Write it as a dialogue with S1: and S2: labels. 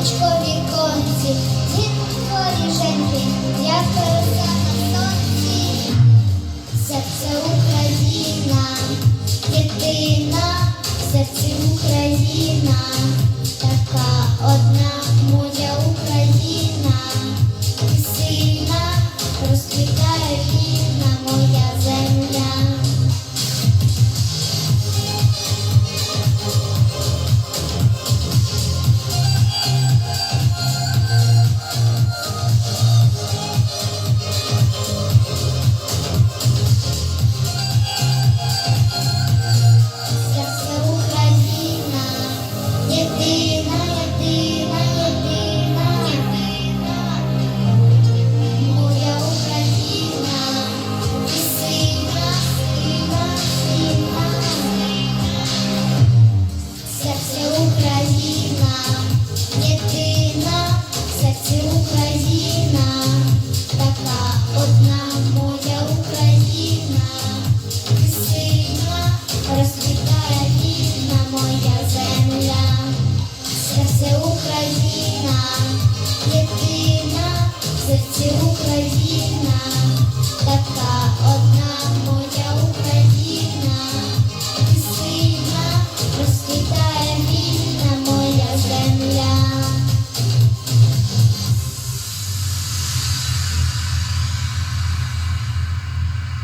S1: віконечко в віконці, дітко я як на сонці. Серце Україна, єдина, серці Україна, така одна моя Україна, сильна, розквітає війна.